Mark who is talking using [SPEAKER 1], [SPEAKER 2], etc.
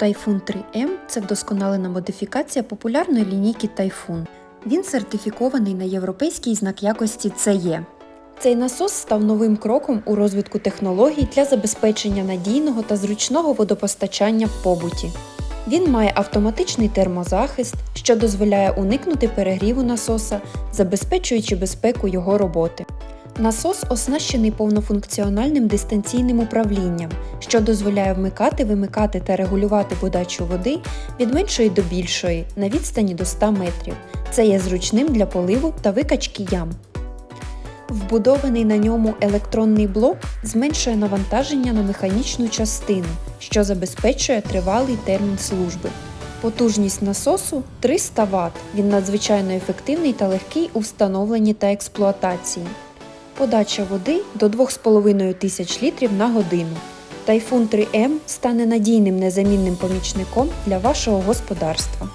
[SPEAKER 1] Typhoon 3M це вдосконалена модифікація популярної лінійки Typhoon. Він сертифікований на європейський знак якості CE. Цей насос став новим кроком у розвитку технологій для забезпечення надійного та зручного водопостачання в побуті. Він має автоматичний термозахист, що дозволяє уникнути перегріву насоса, забезпечуючи безпеку його роботи. Насос оснащений повнофункціональним дистанційним управлінням, що дозволяє вмикати, вимикати та регулювати подачу води від меншої до більшої на відстані до 100 метрів. Це є зручним для поливу та викачки ям. Вбудований на ньому електронний блок зменшує навантаження на механічну частину, що забезпечує тривалий термін служби. Потужність насосу 300 Вт. Він надзвичайно ефективний та легкий у встановленні та експлуатації. Подача води до 2,5 тисяч літрів на годину. Тайфун 3М стане надійним незамінним помічником для вашого господарства.